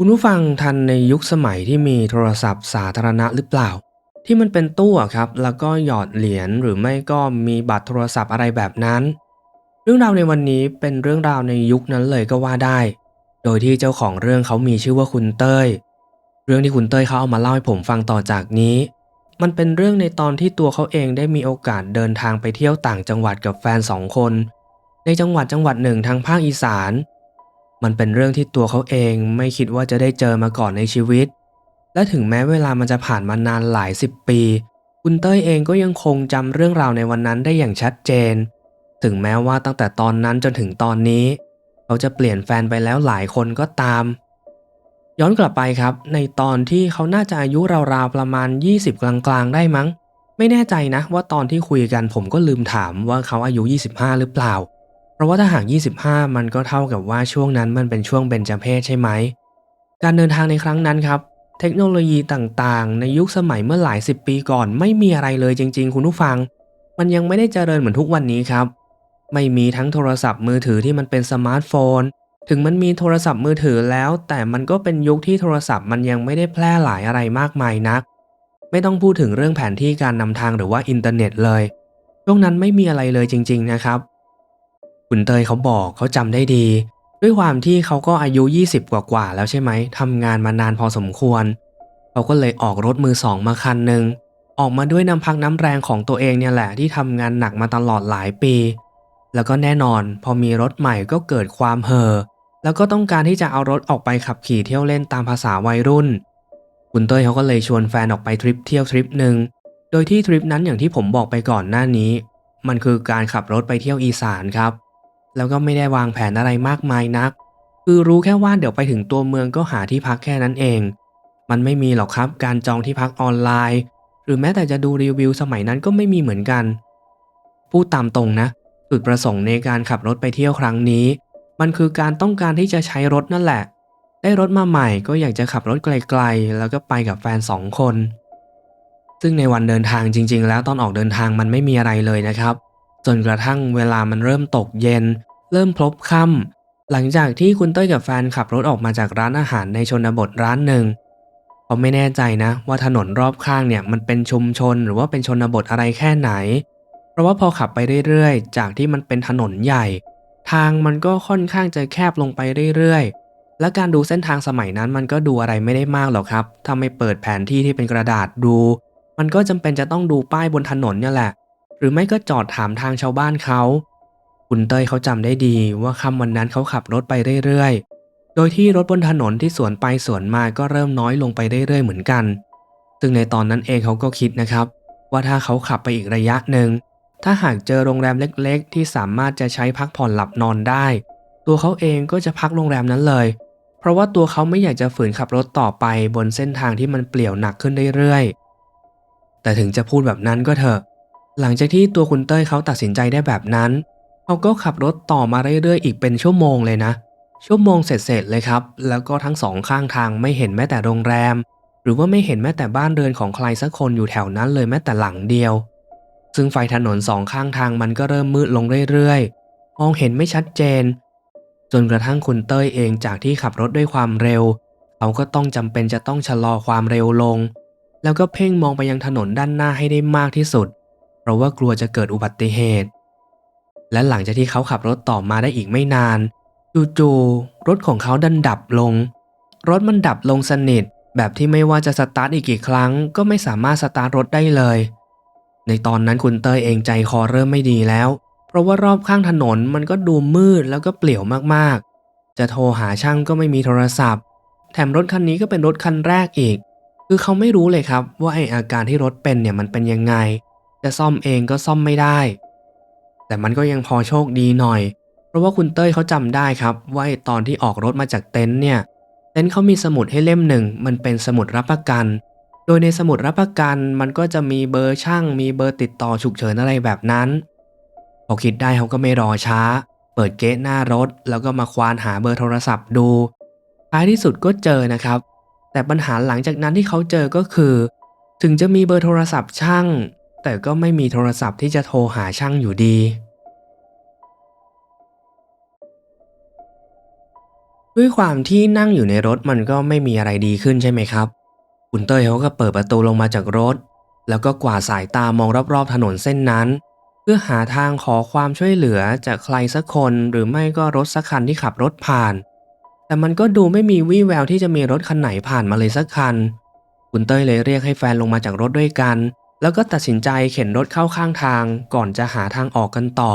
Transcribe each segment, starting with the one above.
คุณผู้ฟังทันในยุคสมัยที่มีโทรศัพท์สาธารณะหรือเปล่า ที่มันเป็นตู้ครับแล้วก็หยอดเหรียญหรือไม่ก็มีบัตรโทรศัพท์อะไรแบบนั้น เรื่องราวในวันนี้เป็นเรื่องราวในยุคนั้นเลยก็ว่าได้ โดยที่เจ้าของเรื่องเขามีชื่อว่าคุณเต้ย เรื่องที่คุณเต้ยเขาเอามาเล่าให้ผมฟังต่อจากนี้ มันเป็นเรื่องในตอนที่ตัวเขาเองได้มีโอกาสเดินทางไปเที่ยวต่างจังหวัดกับแฟนสองคน ในจังหวัดจังหวัดหนึ่งทางภาคอีสาน มันเป็นเรื่องที่ตัวเขาเองไม่คิดว่าจะได้เจอมาก่อนในชีวิต และถึงแม้เวลามันจะผ่านมานานหลายสิบปี คุณเต้ยเองก็ยังคงจำเรื่องราวในวันนั้นได้อย่างชัดเจน ถึงแม้ว่าตั้งแต่ตอนนั้นจนถึงตอนนี้ เขาจะเปลี่ยนแฟนไปแล้วหลายคนก็ตาม ย้อนกลับไปครับ ในตอนที่เขาน่าจะอายุราวๆประมาณ 20 กลางๆ ได้มั้ง ไม่แน่ใจนะว่าตอนที่คุยกันผมก็ลืมถามว่าเขาอายุ 25 หรือเปล่า เพราะว่าถ้าหาก 25 มันก็เท่ากับว่าช่วงนั้นมันเป็นช่วงเบญจเพศใช่ไหม การเดินทางในครั้งนั้นครับ เทคโนโลยีต่างๆ ในยุคสมัยเมื่อหลายสิบปีก่อน ไม่มีอะไรเลยจริง ๆ คุณผู้ฟัง มันยังไม่ได้เจริญเหมือนทุกวันนี้ครับ ไม่มีทั้งโทรศัพท์มือถือที่มันเป็นสมาร์ทโฟน ถึงมันมีโทรศัพท์มือถือแล้ว แต่มันก็เป็นยุคที่โทรศัพท์มันยังไม่ได้แพร่หลายอะไรมากมายนัก ไม่ต้องพูดถึงเรื่องแผนที่การนำทางหรือว่าอินเทอร์เน็ตเลยช่วงนั้นไม่มีอะไรเลยจริง ๆนะครับ คุณเตยเขาบอกเขาจำได้ดี ด้วยความที่เขาก็อายุ 20 กว่าๆแล้วใช่ไหมทำงานมานานพอสมควร เขาก็เลยออกรถมือสองมาคันหนึ่งออกมาด้วยน้ำพักน้ำแรงของตัวเองเนี่ยแหละที่ทำงานหนักมาตลอดหลายปี แล้วก็แน่นอน พอมีรถใหม่ก็เกิดความเห่อแล้วก็ต้องการที่จะเอารถออกไปขับขี่เที่ยวเล่นตามภาษาวัยรุ่น คุณเต้ยเขาก็เลยชวนแฟนออกไปทริปเที่ยวทริปหนึ่งโดยที่ทริปนั้นอย่างที่ผมบอกไปก่อนหน้านี้ มันคือการขับรถไปเที่ยวอีสานครับ แล้วก็ไม่ได้วางแผนอะไรมากมายนัก คือรู้แค่ว่าเดี๋ยวไปถึงตัวเมืองก็หาที่พักแค่นั้นเอง มันไม่มีหรอกครับการจองที่พักออนไลน์ หรือแม้แต่จะดูรีวิวสมัยนั้นก็ไม่มีเหมือนกัน พูดตามตรงนะจุดประสงค์ในการขับรถไปเที่ยวครั้งนี้ มันคือการต้องการที่จะใช้รถนั่นแหละ ได้รถมาใหม่ก็อยากจะขับรถไกลๆ แล้วก็ไปกับแฟนสองคน ซึ่งในวันเดินทางจริง ๆ แล้วตอนออกเดินทางมันไม่มีอะไรเลยนะครับ จนกระทั่งเวลามันเริ่มตกเย็น เริ่มพลบค่ำหลังจากที่คุณเต้ยกับแฟนขับรถออกมาจากร้านอาหารในชนบทร้านหนึ่งเขาไม่แน่ใจนะ ว่าถนนรอบข้างเนี่ยมันเป็นชุมชนหรือว่าเป็นชนบทอะไรแค่ไหน เพราะว่าพอขับไปเรื่อยๆ จากที่มันเป็นถนนใหญ่ ทางมันก็ค่อนข้างจะแคบลงไปเรื่อยๆ และการดูเส้นทางสมัยนั้นมันก็ดูอะไรไม่ได้มากหรอกครับ ถ้าไม่เปิดแผนที่ที่เป็นกระดาษดู มันก็จำเป็นจะต้องดูป้ายบนถนนเนี่ยแหละ หรือไม่ก็จอดถามทางชาวบ้านเขา คุณเต้ยเขาจำได้ดีว่าค่ำวันนั้นเขาขับรถไปเรื่อยๆ โดยที่รถบนถนนที่สวนไปสวนมาก็เริ่มน้อยลงไปเรื่อยๆเหมือนกัน ซึ่งในตอนนั้นเองเขาก็คิดนะครับ ว่าถ้าเขาขับไปอีกระยะหนึ่ง ถ้าหากเจอโรงแรมเล็กๆ ที่สามารถจะใช้พักผ่อนหลับนอนได้ ตัวเขาเองก็จะพักโรงแรมนั้นเลย เพราะว่าตัวเขาไม่อยากจะฝืนขับรถต่อไปบนเส้นทางที่มันเปลี่ยวหนักขึ้นเรื่อยๆ แต่ถึงจะพูดแบบนั้นก็เถอะ หลังจากที่ตัวคุณเต้ยเขาตัดสินใจได้แบบนั้น เขาก็ขับรถต่อมาเรื่อยๆ อีกเป็นชั่วโมงเลยนะ ชั่วโมงเสร็จๆเลยครับ แล้วก็ทั้งสองข้างทางไม่เห็นแม้แต่โรงแรม หรือว่าไม่เห็นแม้แต่บ้านเรือนของใครสักคนอยู่แถวนั้นเลยแม้แต่หลังเดียว ซึ่งไฟถนนสองข้างทางมันก็เริ่มมืดลงเรื่อยๆ มองเห็นไม่ชัดเจน จนกระทั่งคุณเต้ยเองจากที่ขับรถด้วยความเร็ว เขาก็ต้องจำเป็นจะต้องชะลอความเร็วลง แล้วก็เพ่งมองไปยังถนนด้านหน้าให้ได้มากที่สุด เพราะว่ากลัวจะเกิดอุบัติเหตุ และหลังจากที่เขาขับรถต่อมาได้อีกไม่นาน จู่ๆรถของเขาดันดับลง รถมันดับลงสนิท แบบที่ไม่ว่าจะสตาร์ทอีกกี่ครั้ง ก็ไม่สามารถสตาร์ทรถได้เลย ในตอนนั้นคุณเตยเองใจคอเริ่มไม่ดีแล้ว เพราะว่ารอบข้างถนนมันก็ดูมืดแล้วก็เปลี่ยวมากๆ จะโทรหาช่างก็ไม่มีโทรศัพท์ แถมรถคันนี้ก็เป็นรถคันแรกอีก คือเขาไม่รู้เลยครับว่าไออาการที่รถเป็นเนี่ยมันเป็นยังไง จะซ่อมเองก็ซ่อมไม่ได้ แต่มันก็ยังพอโชคดีหน่อย เพราะว่าคุณเต้ยเขาจำได้ครับ ว่าตอนที่ออกรถมาจากเต็นท์เนี่ย เต็นท์เขามีสมุดให้เล่มหนึ่ง มันเป็นสมุดรับประกัน โดยในสมุดรับประกันมันก็จะมีเบอร์ช่าง มีเบอร์ติดต่อฉุกเฉินอะไรแบบนั้นพอคิดได้เขาก็ไม่รอช้า เปิดเกตหน้ารถ แล้วก็มาควานหาเบอร์โทรศัพท์ดู ท้ายที่สุดก็เจอนะครับ แต่ปัญหาหลังจากนั้นที่เขาเจอก็คือ ถึงจะมีเบอร์โทรศัพท์ช่าง แต่ก็ไม่มีโทรศัพท์ที่จะโทรหาช่างอยู่ดี ด้วยความที่นั่งอยู่ในรถมันก็ไม่มีอะไรดีขึ้นใช่ไหมครับ คุณเต้ยเขาก็เปิดประตูลงมาจากรถ แล้วก็กวาดสายตามองรอบๆถนนเส้นนั้น เพื่อหาทางขอความช่วยเหลือจากใครสักคนหรือไม่ก็รถสักคันที่ขับรถผ่าน แต่มันก็ดูไม่มีวี่แววที่จะมีรถคันไหนผ่านมาเลยสักคันคุณเต้ยเลยเรียกให้แฟนลงมาจากรถด้วยกัน แล้วก็ตัดสินใจเข็นรถเข้าข้างทางก่อนจะหาทางออกกันต่อ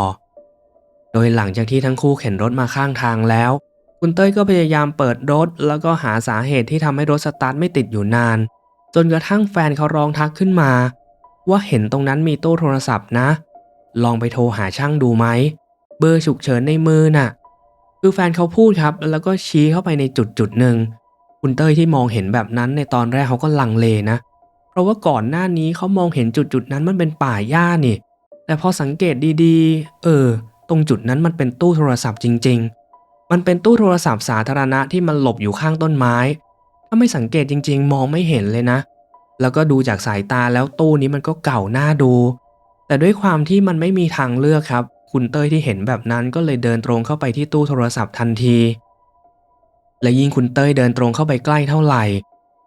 โดยหลังจากที่ทั้งคู่เข็นรถมาข้างทางแล้ว คุณเต้ยก็พยายามเปิดรถ แล้วก็หาสาเหตุที่ทำให้รถสตาร์ทไม่ติดอยู่นาน จนกระทั่งแฟนเขาร้องทักขึ้นมา ว่าเห็นตรงนั้นมีตู้โทรศัพท์นะ ลองไปโทรหาช่างดูไหม เบอร์ฉุกเฉินในมือน่ะ คือแฟนเขาพูดครับ แล้วก็ชี้เข้าไปในจุดจุดหนึ่งคุณเต้ยที่มองเห็นแบบนั้นในตอนแรกเขาก็ลังเลนะเพราะว่าก่อนหน้านี้เขามองเห็นจุดจุดๆนั้นมันเป็นป่าหญ้านี่ แต่พอสังเกตดีๆ เออ ตรงจุดนั้นมันเป็นตู้โทรศัพท์จริง ๆ มันเป็นตู้โทรศัพท์สาธารณะที่มันหลบอยู่ข้างต้นไม้ ถ้าไม่สังเกตจริง ๆ มองไม่เห็นเลยนะ แล้วก็ดูจากสายตาแล้วตู้นี้มันก็เก่าหน้าดู แต่ด้วยความที่มันไม่มีทางเลือกครับ คุณเต้ยที่เห็นแบบนั้นก็เลยเดินตรงเข้าไปที่ตู้โทรศัพท์ทันที และยิ่งคุณเต้ยเดินตรงเข้าไปใกล้เท่าไหร่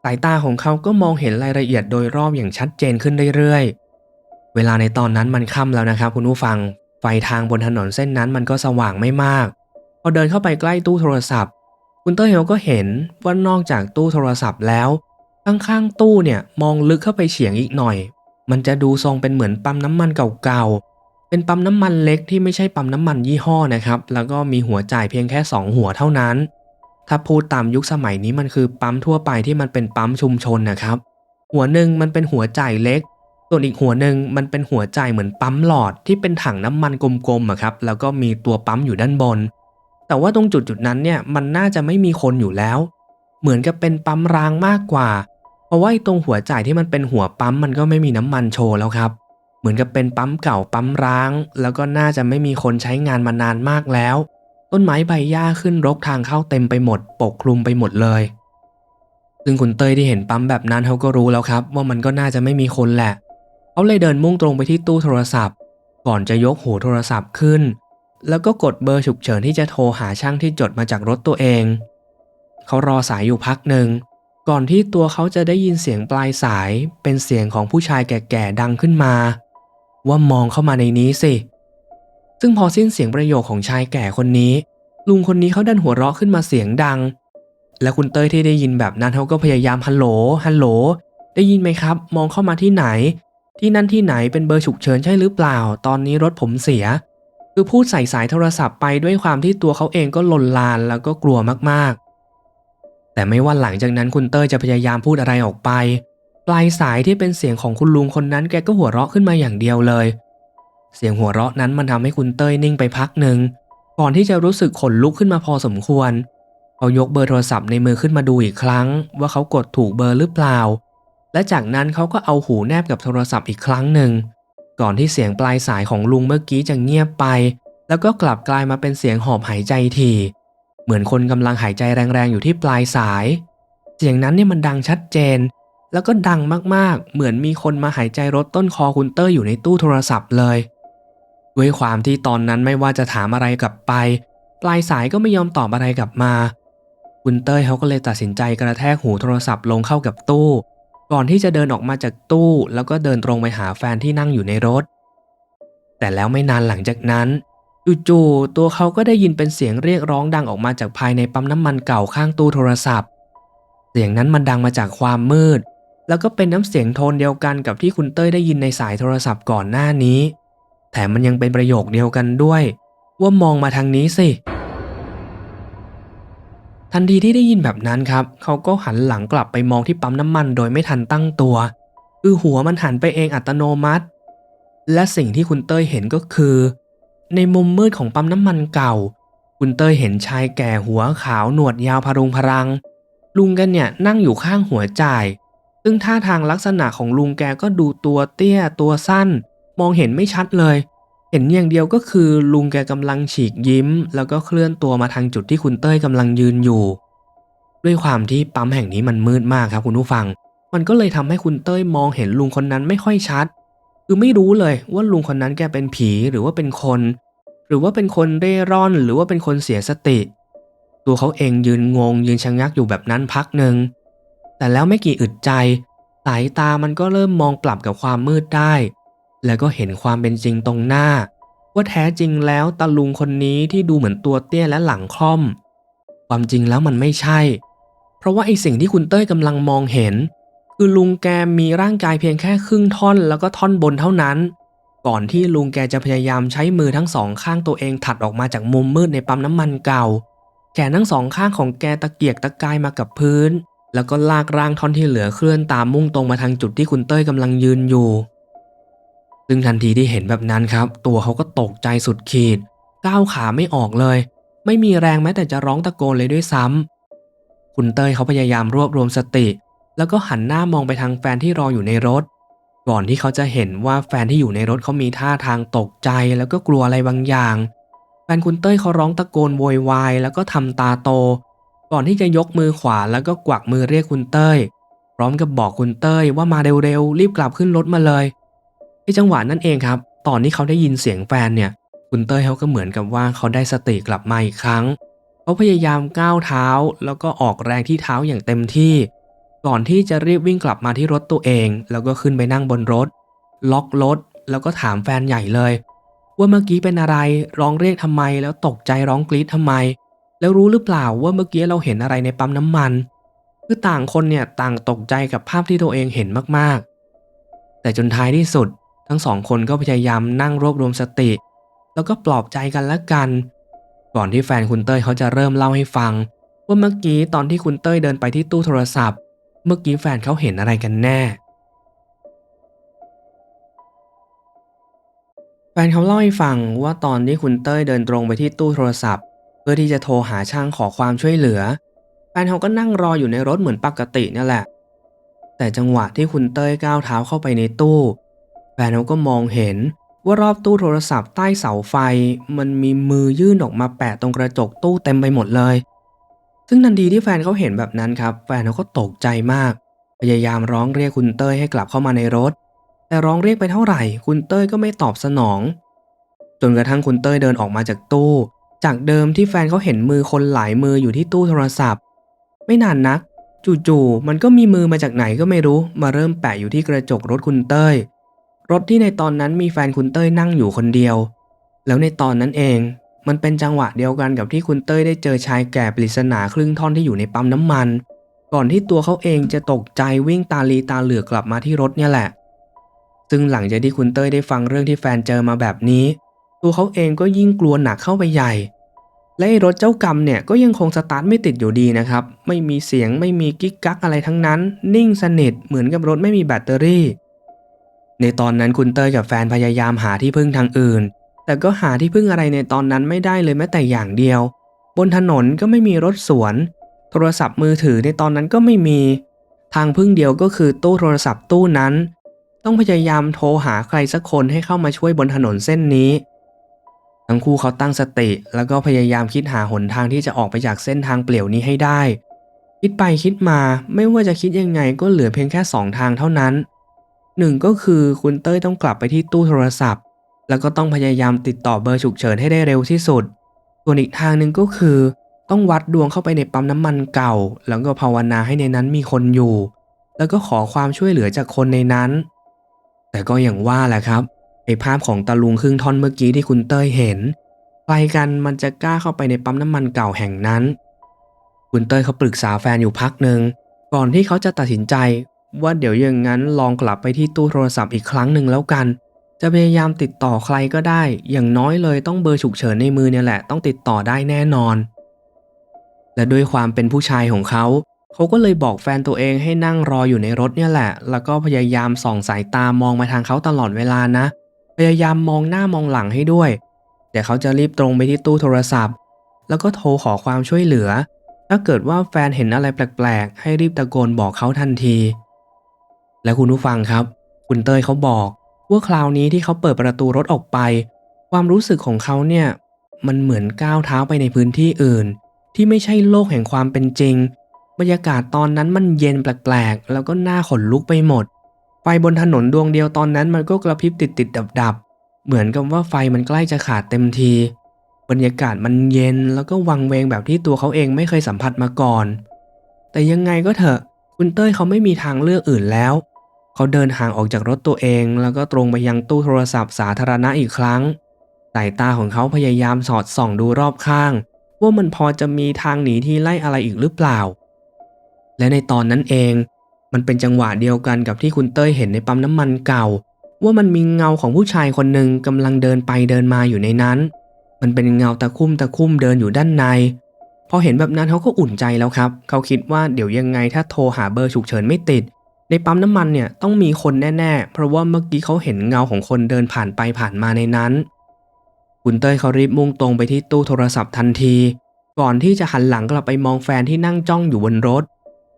ายตาของเขาก็มองเห็นรายละเอียดโดยรอบอย่างชัดเจนขึ้นเรื่อยๆ เวลาในตอนนั้นมันค่ำแล้วนะครับคุณผู้ฟัง ไฟทางบนถนนเส้นนั้นมันก็สว่างไม่มาก พอเดินเข้าไปใกล้ตู้โทรศัพท์ คุณเต้ยเขาก็เห็นว่านอกจากตู้โทรศัพท์แล้ว ข้างๆตู้เนี่ยมองลึกเข้าไปเฉียงอีกหน่อย มันจะดูทรงเป็นเหมือนปั๊มน้ำมันเก่าๆ เป็นปั๊มน้ำมันเล็กที่ไม่ใช่ปั๊มน้ำมันยี่ห้อนะครับ แล้วก็มีหัวจ่ายเพียงแค่ 2 หัวเท่านั้น ถ้าพูดตามยุคสมัยนี้มันคือปั๊มทั่วไปที่มันเป็นปั๊มชุมชนนะครับ หัวหนึ่งมันเป็นหัวจ่ายเล็ก ส่วนอีกหัวหนึ่งมันเป็นหัวจ่ายเหมือนปั๊มหลอดที่เป็นถังน้ำมันกลมๆอะครับ แล้วก็มีตัวปั๊มอยู่ด้านบน แต่ว่าตรงจุดจุดๆนั้นเนี่ยมันน่าจะไม่มีคนอยู่แล้ว เหมือนกับเป็นปั๊มรางมากกว่า เพราะว่าไอ้ตรงหัวจ่ายที่มันเป็นหัวปั๊มมันก็ไม่มีน้ำมันโชว์แล้วครับ เหมือนกับเป็นปั๊มเก่าปั๊มร้าง แล้วก็น่าจะไม่มีคนใช้งานมานานมากแล้ว ต้นไม้ใบหญ้าขึ้นรกทางเข้าเต็มไปหมด ปกคลุมไปหมดเลย ซึ่งคุณเต้ยที่เห็นปั๊มแบบนั้นเขาก็รู้แล้วครับ ว่ามันก็น่าจะไม่มีคนแหละ เขาเลยเดินมุ่งตรงไปที่ตู้โทรศัพท์ ก่อนจะยกหูโทรศัพท์ขึ้น แล้วก็กดเบอร์ฉุกเฉินที่จะโทรหาช่างที่จดมาจากรถตัวเอง เขารอสายอยู่พักหนึ่ง ก่อนที่ตัวเขาจะได้ยินเสียงปลายสาย เป็นเสียงของผู้ชายแก่ๆดังขึ้นมา ว่ามองเข้ามาในนี้สิ ซึ่งพอสิ้นเสียงประโยคของชายแก่คนนี้ ลุงคนนี้เขาดันหัวเราะขึ้นมาเสียงดัง และคุณเต้ยที่ได้ยินแบบนั้นเขาก็พยายามฮัลโหลฮัลโหล ได้ยินไหมครับ มองเข้ามาที่ไหน ที่นั่นที่ไหนเป็นเบอร์ฉุกเฉินใช่หรือเปล่า ตอนนี้รถผมเสีย คือพูดใส่สายโทรศัพท์ไปด้วยความที่ตัวเขาเองก็ลนลานแล้วก็กลัวมากๆ แต่ไม่ว่าหลังจากนั้นคุณเต้ยจะพยายามพูดอะไรออกไป ปลายสายที่เป็นเสียงของคุณลุงคนนั้นแกก็หัวเราะขึ้นมาอย่างเดียวเลย เสียงหัวเราะนั้นมันทำให้คุณเต้ยนิ่งไปพักหนึ่งก่อนที่จะรู้สึกขนลุกขึ้นมาพอสมควร เขายกเบอร์โทรศัพท์ในมือขึ้นมาดูอีกครั้ง ว่าเขากดถูกเบอร์หรือเปล่า และจากนั้นเขาก็เอาหูแนบกับโทรศัพท์อีกครั้งหนึ่ง ก่อนที่เสียงปลายสายของลุงเมื่อกี้จะเงียบไป แล้วก็กลับกลายมาเป็นเสียงหอบหายใจทีเหมือนคนกำลังหายใจแรงๆอยู่ที่ปลายสาย เสียงนั้นเนี่ยมันดังชัดเจน แล้วก็ดังมากๆ เหมือนมีคนมาหายใจรถต้นคอคุณเตอร์อยู่ในตู้โทรศัพท์เลย ด้วยความที่ตอนนั้นไม่ว่าจะถามอะไรกลับไป ปลายสายก็ไม่ยอมตอบอะไรกลับมา คุณเต้ยเขาก็เลยตัดสินใจกระแทกหูโทรศัพท์ลงเข้ากับตู้ ก่อนที่จะเดินออกมาจากตู้ แล้วก็เดินตรงไปหาแฟนที่นั่งอยู่ในรถ แต่แล้วไม่นานหลังจากนั้นจู่ๆตัวเขาก็ได้ยินเป็นเสียงเรียกร้องดังออกมาจากภายในปั๊มน้ำมันเก่าข้างตู้โทรศัพท์ เสียงนั้นมันดังมาจากความมืด แล้วก็เป็นน้ำเสียงโทนเดียวกันกับที่คุณเต้ยได้ยินในสายโทรศัพท์ก่อนหน้านี้ ถมมันยังเป็นประโยคเดียวกันด้วย ว่ามองมาทางนี้สิ ทันทีที่ได้ยินแบบนั้นครับ เขาก็หันหลังกลับไปมองที่ปั๊มน้ำมันโดยไม่ทันตั้งตัว คือหัวมันหันไปเองอัตโนมัติ และสิ่งที่คุณเต้ยเห็นก็คือ ในมุมมืดของปั๊มน้ำมันเก่า คุณเต้ยเห็นชายแก่หัวขาวหนวดยาวพรุงพรัง ลุงกันเนี่ยนั่งอยู่ข้างหัวจ่าย ซึ่งท่าทางลักษณะของลุงแกก็ดูตัวเตี้ยตัวสั้น มองเห็นไม่ชัดเลย เห็นอย่างเดียวก็คือลุงแกกำลังฉีกยิ้ม แล้วก็เคลื่อนตัวมาทางจุดที่คุณเต้ยกำลังยืนอยู่ ด้วยความที่ปั๊มแห่งนี้มันมืดมากครับคุณผู้ฟัง มันก็เลยทำให้คุณเต้ยมองเห็นลุงคนนั้นไม่ค่อยชัด คือไม่รู้เลยว่าลุงคนนั้นแกเป็นผีหรือว่าเป็นคน หรือว่าเป็นคนเร่ร่อนหรือว่าเป็นคนเสียสติ ตัวเขาเองยืนงง ยืนชะงักอยู่แบบนั้นพักหนึ่งแต่แล้วไม่กี่อึดใจสายตามันก็เริ่มมองปรับกับความมืดได้ แล้วก็เห็นความเป็นจริงตรงหน้า ว่าแท้จริงแล้วตาลุงคนนี้ที่ดูเหมือนตัวเตี้ยและหลังคล่อม ความจริงแล้วมันไม่ใช่ เพราะว่าไอสิ่งที่คุณเต้ยกำลังมองเห็น คือลุงแกมีร่างกายเพียงแค่ครึ่งท่อนแล้วก็ท่อนบนเท่านั้น ก่อนที่ลุงแกจะพยายามใช้มือทั้งสองข้างตัวเองถัดออกมาจากมุมมืดในปั๊มน้ำมันเก่า แขนทั้งสองข้างของแกตะเกียกตะกายมากับพื้นแล้วก็ลากร่างท่อนที่เหลือเคลื่อนตามมุ่งตรงมาทางจุดที่คุณเต้ยกำลังยืนอยู่ ซึ่งทันทีที่เห็นแบบนั้นครับ ตัวเขาก็ตกใจสุดขีด ก้าวขาไม่ออกเลย ไม่มีแรงแม้แต่จะร้องตะโกนเลยด้วยซ้ำคุณเต้ยเขาพยายามรวบรวมสติ แล้วก็หันหน้ามองไปทางแฟนที่รออยู่ในรถ ก่อนที่เขาจะเห็นว่าแฟนที่อยู่ในรถเขามีท่าทางตกใจแล้วก็กลัวอะไรบางอย่าง แฟนคุณเต้ยเขาร้องตะโกนโวยวายแล้วก็ทำตาโต ก่อนที่จะยกมือขวาแล้วก็กวักมือเรียกคุณเต้ย พร้อมกับบอกคุณเต้ยว่ามาเร็วๆรีบกลับขึ้นรถมาเลย ในจังหวะนั้นเองครับ ตอนที่เขาได้ยินเสียงแฟนเนี่ย คุณเต้ยเขาก็เหมือนกับว่าเขาได้สติกลับมาอีกครั้ง เขาพยายามก้าวเท้า แล้วก็ออกแรงที่เท้าอย่างเต็มที่ ก่อนที่จะรีบวิ่งกลับมาที่รถตัวเอง แล้วก็ขึ้นไปนั่งบนรถ ล็อกรถ แล้วก็ถามแฟนใหญ่เลย ว่าเมื่อกี้เป็นอะไรร้องเรียกทำไม แล้วตกใจร้องกรี๊ดทำไม แล้วรู้หรือเปล่าว่าเมื่อกี้เราเห็นอะไรในปั๊มน้ำมัน คือต่างคนเนี่ยต่างตกใจกับภาพที่ตัวเองเห็นมากๆ แต่จนท้ายที่สุด ทั้งสองคนก็พยายามนั่งรวบรวมสติ แล้วก็ปลอบใจกันและกัน ก่อนที่แฟนคุณเต้ยเขาจะเริ่มเล่าให้ฟัง ว่าเมื่อกี้ตอนที่คุณเต้ยเดินไปที่ตู้โทรศัพท์ เมื่อกี้แฟนเขาเห็นอะไรกันแน่ แฟนเขาเล่าให้ฟังว่าตอนที่คุณเต้ยเดินตรงไปที่ตู้โทรศัพท์ เพื่อที่จะโทรหาช่างขอความช่วยเหลือ แฟนเขาก็นั่งรออยู่ในรถเหมือนปกตินั่นแหละ แต่จังหวะที่คุณเต้ยก้าวเท้าเข้าไปในตู้ แฟนเขาก็มองเห็นว่ารอบตู้โทรศัพท์ใต้เสาไฟ มันมีมือยื่นออกมาแปะตรงกระจกตู้เต็มไปหมดเลย ซึ่งทันทีที่แฟนเขาเห็นแบบนั้นครับ แฟนเขาก็ตกใจมาก พยายามร้องเรียกคุณเต้ยให้กลับเข้ามาในรถ แต่ร้องเรียกไปเท่าไหร่ คุณเต้ยก็ไม่ตอบสนอง จนกระทั่งคุณเต้ยเดินออกมาจากตู้ จากเดิมที่แฟนเขาเห็นมือคนหลายมืออยู่ที่ตู้โทรศัพท์ ไม่นานนัก จู่ๆมันก็มีมือมาจากไหนก็ไม่รู้ มาเริ่มแปะอยู่ที่กระจกรถคุณเต้ย รถที่ในตอนนั้นมีแฟนคุณเต้ยนั่งอยู่คนเดียว แล้วในตอนนั้นเอง มันเป็นจังหวะเดียวกันกับที่คุณเต้ยได้เจอชายแก่ปริศนาครึ่งท่อนที่อยู่ในปั๊มน้ำมัน ก่อนที่ตัวเขาเองจะตกใจวิ่งตาลีตาเหลือกกลับมาที่รถเนี่ยแหละ ซึ่งหลังจากที่คุณเต้ยได้ฟังเรื่องที่แฟนเจอมาแบบนี้ ตัวเขาเองก็ยิ่งกลัวหนักเข้าไปใหญ่ และรถเจ้ากรรมเนี่ยก็ยังคงสตาร์ทไม่ติดอยู่ดีนะครับ ไม่มีเสียงไม่มีกิ๊กกักอะไรทั้งนั้น นิ่งสนิทเหมือนกับรถไม่มีแบตเตอรี่ ในตอนนั้นคุณเต้ยกับแฟนพยายามหาที่พึ่งทางอื่น แต่ก็หาที่พึ่งอะไรในตอนนั้นไม่ได้เลยแม้แต่อย่างเดียว บนถนนก็ไม่มีรถสวน โทรศัพท์มือถือในตอนนั้นก็ไม่มี ทางพึ่งเดียวก็คือตู้โทรศัพท์ตู้นั้น ต้องพยายามโทรหาใครสักคนให้เข้ามาช่วยบนถนนเส้นนี้ ทั้งคู่เขาตั้งสติ แล้วก็พยายามคิดหาหนทางที่จะออกไปจากเส้นทางเปลี่ยวนี้ให้ได้ คิดไปคิดมาไม่ว่าจะคิดยังไงก็เหลือเพียงแค่สองทางเท่านั้น หนึ่งก็คือคุณเต้ยต้องกลับไปที่ตู้โทรศัพท์ แล้วก็ต้องพยายามติดต่อเบอร์ฉุกเฉินให้ได้เร็วที่สุด ส่วนอีกทางหนึ่งก็คือ ต้องวัดดวงเข้าไปในปั๊มน้ำมันเก่า แล้วก็ภาวนาให้ในนั้นมีคนอยู่ แล้วก็ขอความช่วยเหลือจากคนในนั้น แต่ก็อย่างว่าแหละครับไอภาพของตาลุงครึ่งท่อนเมื่อกี้ที่คุณเต้ยเห็นใครกันมันจะกล้าเข้าไปในปั๊มน้ำมันเก่าแห่งนั้น คุณเต้ยเขาปรึกษาแฟนอยู่พักหนึ่งก่อนที่เขาจะตัดสินใจ ว่าเดี๋ยวอย่างนั้นลองกลับไปที่ตู้โทรศัพท์อีกครั้งหนึ่งแล้วกัน จะพยายามติดต่อใครก็ได้ อย่างน้อยเลยต้องเบอร์ฉุกเฉินในมือเนี่ยแหละ ต้องติดต่อได้แน่นอน และด้วยความเป็นผู้ชายของเขา เขาก็เลยบอกแฟนตัวเองให้นั่งรออยู่ในรถเนี่ยแหละ แล้วก็พยายามส่องสายตามองมาทางเขาตลอดเวลานะ พยายามมองหน้ามองหลังให้ด้วยเดี๋ยวเขาจะรีบตรงไปที่ตู้โทรศัพท์ แล้วก็โทรขอความช่วยเหลือ ถ้าเกิดว่าแฟนเห็นอะไรแปลกๆ ให้รีบตะโกนบอกเขาทันที และคุณผู้ฟังครับ คุณเต้ยเขาบอกว่าคราวนี้ที่เขาเปิดประตูรถออกไป ความรู้สึกของเขาเนี่ยมันเหมือนก้าวเท้าไปในพื้นที่อื่น ที่ไม่ใช่โลกแห่งความเป็นจริง บรรยากาศตอนนั้นมันเย็นแปลกๆ แล้วก็หน่าขนลุกไปหมด ไฟบนถนนดวงเดียวตอนนั้นมันก็กระพริบติดติดดับดับๆเหมือนกับว่าไฟมันใกล้จะขาดเต็มที บรรยากาศมันเย็นแล้วก็วังเวงแบบที่ตัวเขาเองไม่เคยสัมผัสมาก่อน แต่ยังไงก็เถอะ คุณเต้ยเขาไม่มีทางเลือกอื่นแล้ว เขาเดินห่างออกจากรถตัวเอง แล้วก็ตรงไปยังตู้โทรศัพท์สาธารณะอีกครั้งสายตาของเขาพยายามสอดส่องดูรอบข้าง ว่ามันพอจะมีทางหนีที่ไล่อะไรอีกหรือเปล่า และในตอนนั้นเอง มันเป็นจังหวะเดียวกันกับที่คุณเต้ยเห็นในปั๊มน้ำมันเก่า ว่ามันมีเงาของผู้ชายคนหนึ่งกำลังเดินไปเดินมาอยู่ในนั้น มันเป็นเงาตะคุ่มตะคุ่มเดินอยู่ด้านในพอเห็นแบบนั้นเขาก็อุ่นใจแล้วครับ เขาคิดว่าเดี๋ยวยังไงถ้าโทรหาเบอร์ฉุกเฉินไม่ติด ในปั๊มน้ำมันเนี่ยต้องมีคนแน่ๆ เพราะว่าเมื่อกี้เขาเห็นเงาของคนเดินผ่านไปผ่านมาในนั้น คุณเต้ยเขารีบมุ่งตรงไปที่ตู้โทรศัพท์ทันที ก่อนที่จะหันหลังกลับไปมองแฟนที่นั่งจ้องอยู่บนรถ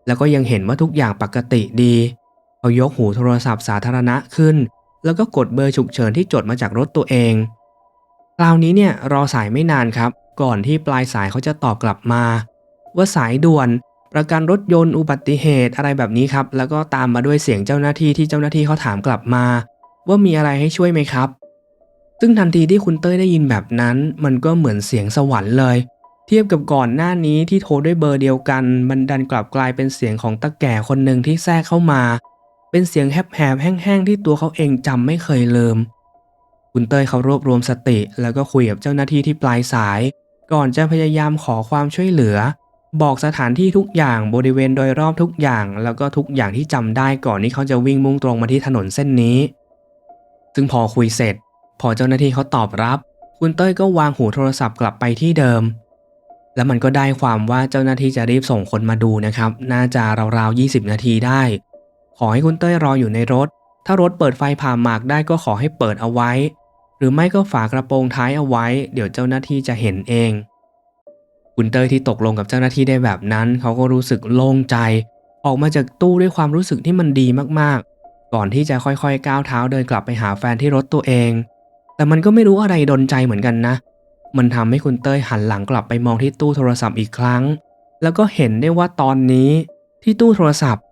แล้วก็ยังเห็นว่าทุกอย่างปกติดีเขายกหูโทรศัพท์สาธารณะขึ้น แล้วก็กดเบอร์ฉุกเฉินที่จดมาจากรถตัวเอง คราวนี้เนี่ยรอสายไม่นานครับ ก่อนที่ปลายสายเขาจะตอบกลับมา ว่าสายด่วน ประกันรถยนต์อุบัติเหตุอะไรแบบนี้ครับ แล้วก็ตามมาด้วยเสียงเจ้าหน้าที่ที่เจ้าหน้าที่เขาถามกลับมา ว่ามีอะไรให้ช่วยไหมครับ ซึ่งทันทีที่คุณเต้ยได้ยินแบบนั้น มันก็เหมือนเสียงสวรรค์เลย เทียบกับก่อนหน้านี้ที่โทรด้วยเบอร์เดียวกัน มันดันกลับกลายเป็นเสียงของตาแก่คนหนึ่งที่แทรกเข้ามา เป็นเสียงแหบๆแห้งๆที่ตัวเขาเองจำไม่เคยลืมคุณเต้ยเขารวบรวมสติ แล้วก็คุยกับเจ้าหน้าที่ที่ปลายสาย ก่อนจะพยายามขอความช่วยเหลือ บอกสถานที่ทุกอย่างบริเวณโดยรอบทุกอย่าง แล้วก็ทุกอย่างที่จำได้ก่อนที่เขาจะวิ่งมุ่งตรงมาที่ถนนเส้นนี้ ซึ่งพอคุยเสร็จ พอเจ้าหน้าที่เขาตอบรับ คุณเต้ยก็วางหูโทรศัพท์กลับไปที่เดิม แล้วมันก็ได้ความว่าเจ้าหน้าที่จะรีบส่งคนมาดูนะครับ น่าจะราวๆ 20 นาทีได้ ขอให้คุณเต้ยรออยู่ในรถ ถ้ารถเปิดไฟผ่าหมากได้ก็ขอให้เปิดเอาไว้ หรือไม่ก็ฝากระโปรงท้ายเอาไว้ เดี๋ยวเจ้าหน้าที่จะเห็นเอง คุณเตยที่ตกลงกับเจ้าหน้าที่ได้แบบนั้น เขาก็รู้สึกโล่งใจ ออกมาจากตู้ด้วยความรู้สึกที่มันดีมากๆ ก่อนที่จะค่อยๆก้าวเท้าเดินกลับไปหาแฟนที่รถตัวเอง แต่มันก็ไม่รู้อะไรดนใจเหมือนกันนะ มันทำให้คุณเต้ยหันหลังกลับไปมองที่ตู้โทรศัพท์อีกครั้ง แล้วก็เห็นได้ว่าตอนนี้ที่ตู้โทรศัพท์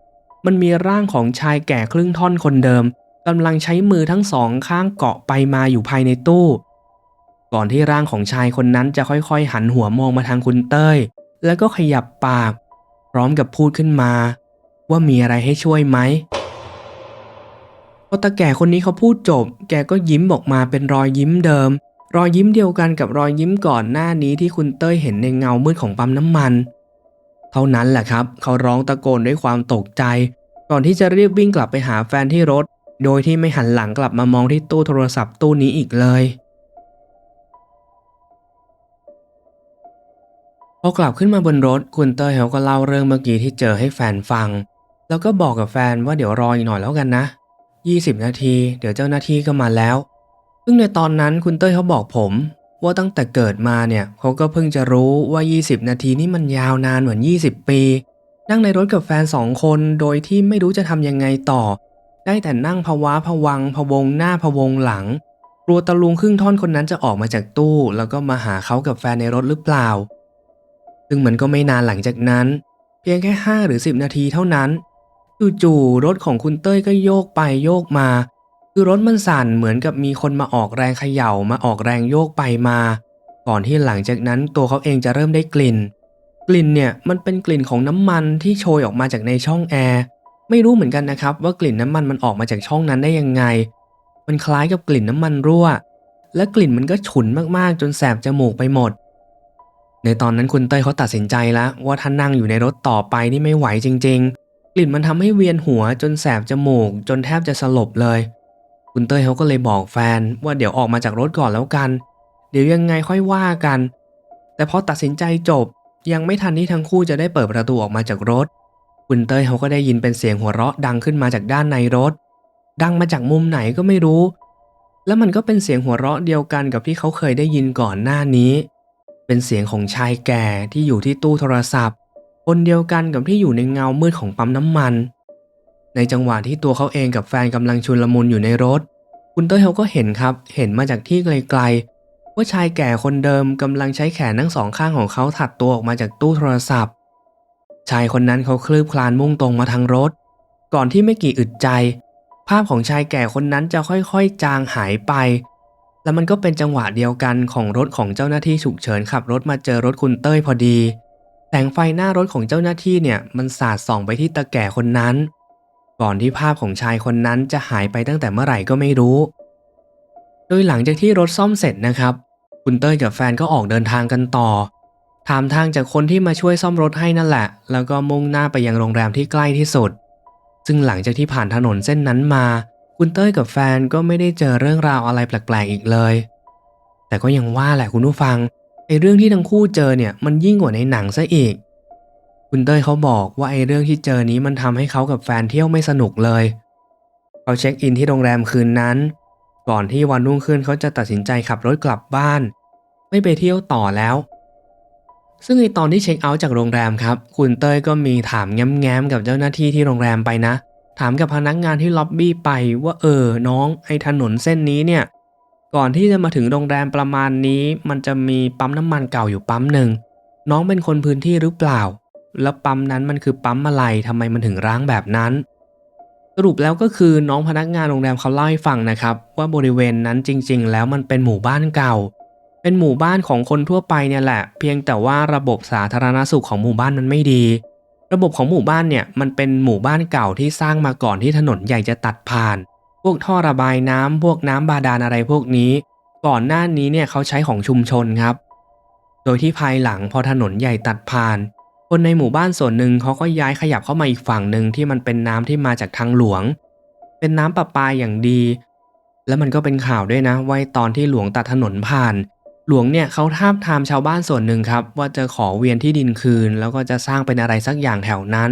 มันมีร่างของชายแก่ครึ่งท่อนคนเดิมกำลังใช้มือทั้งสองข้างเกาะไปมาอยู่ภายในตู้ ก่อนที่ร่างของชายคนนั้นจะค่อยๆ หันหัวมองมาทางคุณเต้ย แล้วก็ขยับปาก พร้อมกับพูดขึ้นมา ว่ามีอะไรให้ช่วยไหมพอตาแก่คนนี้เขาพูดจบ แกก็ยิ้มออกมาเป็นรอยยิ้มเดิม รอยยิ้มเดียวกันกับรอยยิ้มก่อนหน้านี้ที่คุณเต้ยเห็นในเงามืดของปั๊มน้ำมัน เท่านั้นแหละครับ เขาร้องตะโกนด้วยความตกใจ ก่อนที่จะรีบวิ่งกลับไปหาแฟนที่รถ โดยที่ไม่หันหลังกลับมามองที่ตู้โทรศัพท์ตู้นี้อีกเลย พอกลับขึ้นมาบนรถคุณเตยเขาก็เล่าเรื่องเมื่อกี้ที่เจอให้แฟนฟัง แล้วก็บอกกับแฟนว่าเดี๋ยวรออีกหน่อยแล้วกันนะ 20 นาที เดี๋ยวเจ้าหน้าที่ก็มาแล้ว ซึ่งในตอนนั้นคุณเต้ยเขาบอกผม ว่าตั้งแต่เกิดมาเนี่ยเขาก็เพิ่งจะรู้ว่า 20 นาทีนี่มันยาวนานเหมือน 20 ปี นั่งในรถกับแฟนสองคนโดยที่ไม่รู้จะทำยังไงต่อ ได้แต่นั่งภาวะผวังพะวงหน้าพะวงหลังกลัวตะลุงครึ่งท่อนคนนั้นจะออกมาจากตู้ แล้วก็มาหาเขากับแฟนในรถหรือเปล่า ซึ่งมันก็ไม่นานหลังจากนั้น เพียงแค่ 5 หรือ 10 นาทีเท่านั้นจู่ๆรถของคุณเต้ยก็โยกไปโยกมา คือรถมันสั่นเหมือนกับมีคนมาออกแรงเขย่ามาออกแรงโยกไปมา ก่อนที่หลังจากนั้นตัวเขาเองจะเริ่มได้กลิ่น กลิ่นเนี่ยมันเป็นกลิ่นของน้ำมันที่โชยออกมาจากในช่องแอร์ไม่รู้เหมือนกันนะครับว่ากลิ่นน้ำมันมันออกมาจากช่องนั้นได้ยังไง มันคล้ายกับกลิ่นน้ำมันรั่ว และกลิ่นมันก็ฉุนมากๆ จนแสบจมูกไปหมด ในตอนนั้นคุณเต้ยเขาตัดสินใจแล้วว่าถ้านั่งอยู่ในรถต่อไปนี่ไม่ไหวจริง ๆ กลิ่นมันทำให้เวียนหัวจนแสบจมูก จนแทบจะสลบเลย คุณเต้ยเขาก็เลยบอกแฟนว่าเดี๋ยวออกมาจากรถก่อนแล้วกัน เดี๋ยวยังไงค่อยว่ากัน แต่พอตัดสินใจจบยังไม่ทันที่ทั้งคู่จะได้เปิดประตูออกมาจากรถ คุณเต้ยเขาก็ได้ยินเป็นเสียงหัวเราะดังขึ้นมาจากด้านในรถ ดังมาจากมุมไหนก็ไม่รู้ แล้วมันก็เป็นเสียงหัวเราะเดียวกันกับที่เขาเคยได้ยินก่อนหน้านี้ เป็นเสียงของชายแก่ที่อยู่ที่ตู้โทรศัพท์ คนเดียวกันกับที่อยู่ในเงามืดของปั๊มน้ำมัน ในจังหวะที่ตัวเขาเองกับแฟนกำลังชุนลมุนอยู่ในรถ คุณเต้ยเขาก็เห็นครับ เห็นมาจากที่ไกลๆว่าชายแก่คนเดิมกำลังใช้แขนทั้งสองข้างของเขาถัดตัวออกมาจากตู้โทรศัพท์ ชายคนนั้นเขาคลืบคลานมุ่งตรงมาทางรถ ก่อนที่ไม่กี่อึดใจ ภาพของชายแก่คนนั้นจะค่อยๆ จางหายไป แล้วมันก็เป็นจังหวะเดียวกันของรถของเจ้าหน้าที่ฉุกเฉินขับรถมาเจอรถคุณเต้ยพอดี แสงไฟหน้ารถของเจ้าหน้าที่เนี่ยมันสาดส่องไปที่ตาแก่คนนั้น ก่อนที่ภาพของชายคนนั้นจะหายไปตั้งแต่เมื่อไหร่ก็ไม่รู้ โดยหลังจากที่รถซ่อมเสร็จนะครับ คุณเต้ยกับแฟนก็ออกเดินทางกันต่อ ถามทางจากคนที่มาช่วยซ่อมรถให้นั่นแหละ แล้วก็มุ่งหน้าไปยังโรงแรมที่ใกล้ที่สุด ซึ่งหลังจากที่ผ่านถนนเส้นนั้นมา คุณเต้ยกับแฟนก็ไม่ได้เจอเรื่องราวอะไรแปลกๆอีกเลย แต่ก็ยังว่าแหละคุณผู้ฟังไอ้เรื่องที่ทั้งคู่เจอเนี่ยมันยิ่งกว่าในหนังซะอีก คุณเต้ยเขาบอกว่าไอ้เรื่องที่เจอนี้มันทำให้เขากับแฟนเที่ยวไม่สนุกเลยเขาเช็คอินที่โรงแรมคืนนั้น ก่อนที่วันรุ่งขึ้นเขาจะตัดสินใจขับรถกลับบ้าน ไม่ไปเที่ยวต่อแล้ว ซึ่งในตอนที่เช็คเอาท์จากโรงแรมครับ คุณเต้ยก็มีถามแง้มๆกับเจ้าหน้าที่ที่โรงแรมไปนะ ถามกับพนักงานที่ล็อบบี้ไปว่าเออน้องไอ้ถนนเส้นนี้เนี่ย ก่อนที่จะมาถึงโรงแรมประมาณนี้ มันจะมีปั๊มน้ำมันเก่าอยู่ปั๊มหนึ่งน้องเป็นคนพื้นที่หรือเปล่า แล้วปั๊มนั้นมันคือปั๊มอะไรทำไมมันถึงร้างแบบนั้น สรุปแล้วก็คือน้องพนักงานโรงแรมเขาเล่าให้ฟังนะครับ ว่าบริเวณนั้นจริง ๆ แล้วมันเป็นหมู่บ้านเก่า เป็นหมู่บ้านของคนทั่วไปเนี่ยแหละ เพียงแต่ว่าระบบสาธารณสุขของหมู่บ้านมันไม่ดี ระบบของหมู่บ้านเนี่ยมันเป็นหมู่บ้านเก่าที่สร้างมาก่อนที่ถนนใหญ่จะตัดผ่าน พวกท่อระบายน้ำพวกน้ำบาดาลอะไรพวกนี้ ก่อนหน้านี้เนี่ยเขาใช้ของชุมชนครับ โดยที่ภายหลังพอถนนใหญ่ตัดผ่าน คนในหมู่บ้านส่วนหนึ่งเขาก็ย้ายขยับเข้ามาอีกฝั่งหนึ่งที่มันเป็นน้ำที่มาจากทางหลวง เป็นน้ำประปาอย่างดี แล้วมันก็เป็นข่าวด้วยนะว่าตอนที่หลวงตัดถนนผ่าน หลวงเนี่ยเขาทาบทามชาวบ้านส่วนหนึ่งครับ ว่าจะขอเวียนที่ดินคืน แล้วก็จะสร้างเป็นอะไรสักอย่างแถวนั้น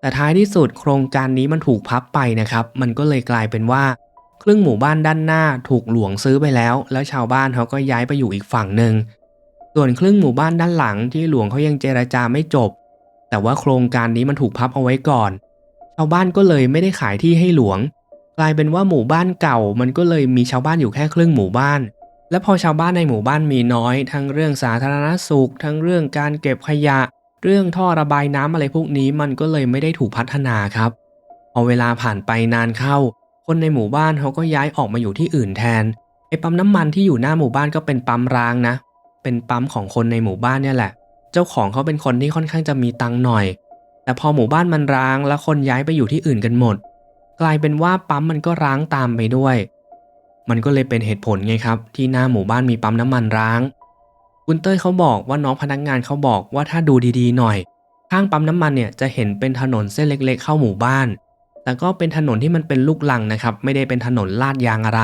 แต่ท้ายที่สุดโครงการนี้มันถูกพับไปนะครับ มันก็เลยกลายเป็นว่า ครึ่งหมู่บ้านด้านหน้าถูกหลวงซื้อไปแล้ว แล้วชาวบ้านเขาก็ย้ายไปอยู่อีกฝั่งหนึ่งส่วนครึ่งหมู่บ้านด้านหลังที่หลวงเขายังเจรจาไม่จบ แต่ว่าโครงการนี้มันถูกพับเอาไว้ก่อน ชาวบ้านก็เลยไม่ได้ขายที่ให้หลวง กลายเป็นว่าหมู่บ้านเก่า มันก็เลยมีชาวบ้านอยู่แค่ครึ่งหมู่บ้าน และพอชาวบ้านในหมู่บ้านมีน้อย ทั้งเรื่องสาธารณสุข ทั้งเรื่องการเก็บขยะ เรื่องท่อระบายน้ำอะไรพวกนี้มันก็เลยไม่ได้ถูกพัฒนาครับพอเวลาผ่านไปนานเข้า คนในหมู่บ้านเขาก็ย้ายออกมาอยู่ที่อื่นแทนไอ้ปั๊มน้ำมันที่อยู่หน้าหมู่บ้านก็เป็นปั๊มร้างนะ เป็นปั๊มของคนในหมู่บ้านเนี่ยแหละ เจ้าของเขาเป็นคนที่ค่อนข้างจะมีตังค์หน่อย แต่พอหมู่บ้านมันร้างแล้วคนย้ายไปอยู่ที่อื่นกันหมด กลายเป็นว่าปั๊มมันก็ร้างตามไปด้วย มันก็เลยเป็นเหตุผลไงครับ ที่หน้าหมู่บ้านมีปั๊มน้ำมันร้าง คุณเต้ยเขาบอกว่าน้องพนักงานเขาบอกว่าถ้าดูดีๆหน่อย ข้างปั๊มน้ำมันเนี่ยจะเห็นเป็นถนนเส้นเล็ก ๆ เข้าหมู่บ้าน แต่ก็เป็นถนนที่มันเป็นลูกลังนะครับ ไม่ได้เป็นถนนลาดยางอะไร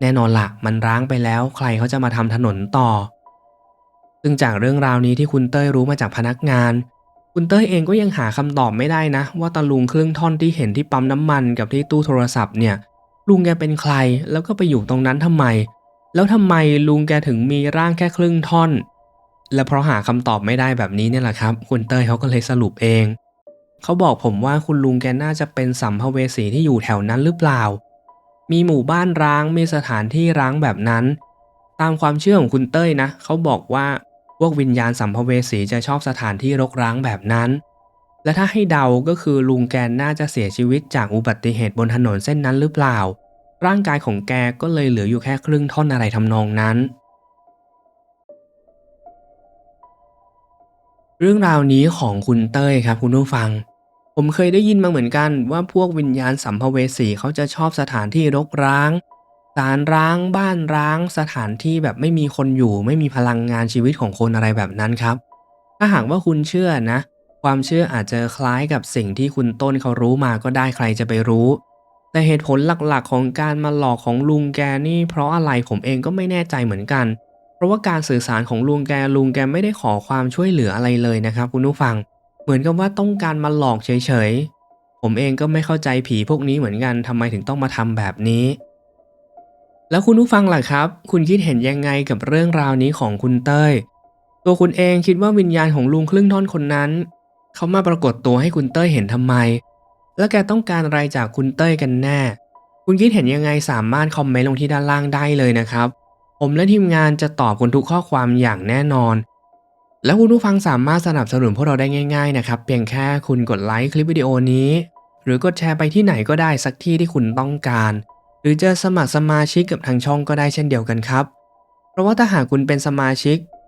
แน่นอนละ่ะ มันร้างไปแล้วใครเขาจะมาทำถนนต่อ ซึ่งจากเรื่องราวนี้ที่คุณเต้ยรู้มาจากพนักงานคุณเต้ยเองก็ยังหาคำตอบไม่ได้นะ ว่าตาลุงครึ่งท่อนที่เห็นที่ปั๊มน้ำมันกับที่ตู้โทรศัพท์เนี่ย ลุงแกเป็นใครแล้วก็ไปอยู่ตรงนั้นทำไม แล้วทำไมลุงแกถึงมีร่างแค่ครึ่งท่อน และเพราะหาคำตอบไม่ได้แบบนี้เนี่ยแหละครับ คุณเต้ยเขาก็เลยสรุปเอง เขาบอกผมว่าคุณลุงแกน่าจะเป็นสัมภเวสีที่อยู่แถวนั้นหรือเปล่า มีหมู่บ้านร้างมีสถานที่ร้างแบบนั้น ตามความเชื่อของคุณเต้ยนะ เขาบอกว่าพวกวิญญาณสัมภเวสีจะชอบสถานที่รกร้างแบบนั้น และถ้าให้เดาก็คือลุงแกน่าจะเสียชีวิตจากอุบัติเหตุบนถนนเส้นนั้นหรือเปล่า ร่างกายของแกก็เลยเหลืออยู่แค่ครึ่งท่อนอะไรทำนองนั้น เรื่องราวนี้ของคุณเต้ยครับคุณผู้ฟัง ผมเคยได้ยินมาเหมือนกันว่าพวกวิญญาณสัมภเวสีเขาจะชอบสถานที่รกร้างสารร้างบ้านร้างสถานที่แบบไม่มีคนอยู่ ไม่มีพลังงานชีวิตของคนอะไรแบบนั้นครับ ถ้าหากว่าคุณเชื่อนะ ความเชื่ออาจจะคล้ายกับสิ่งที่คุณต้นเขารู้มาก็ได้ใครจะไปรู้ แต่เหตุผลหลักๆ ของการมาหลอกของลุงแกนี่ เพราะอะไรผมเองก็ไม่แน่ใจเหมือนกัน เพราะว่าการสื่อสารของลุงแกลุงแกไม่ได้ขอความช่วยเหลืออะไรเลยนะครับคุณผู้ฟัง เหมือนกับว่าต้องการมาหลอกเฉยๆ ผมเองก็ไม่เข้าใจผีพวกนี้เหมือนกันทำไมถึงต้องมาทำแบบนี้ แล้วคุณผู้ฟังล่ะครับ คุณคิดเห็นยังไงกับเรื่องราวนี้ของคุณเต้ยตัวคุณเองคิดว่าวิญญาณของลุงครึ่งท่อนคนนั้น เขามาปรากฏตัวให้คุณเต้ยเห็นทำไม แล้วแกต้องการอะไรจากคุณเต้ยกันแน่ คุณคิดเห็นยังไงสามารถคอมเมนต์ลงที่ด้านล่างได้เลยนะครับ ผมและทีมงานจะตอบคุณทุกข้อความอย่างแน่นอน แล้วคุณผู้ฟังสามารถสนับสนุนพวกเราได้ง่าย ๆ นะครับ เพียงแค่คุณกดไลค์คลิปวิดีโอนี้ หรือกดแชร์ไปที่ไหนก็ได้สักที่ที่คุณต้องการ หรือจะสมัครสมาชิกกับทางช่องก็ได้เช่นเดียวกันครับ เพราะว่าถ้าหากคุณเป็นสมาชิก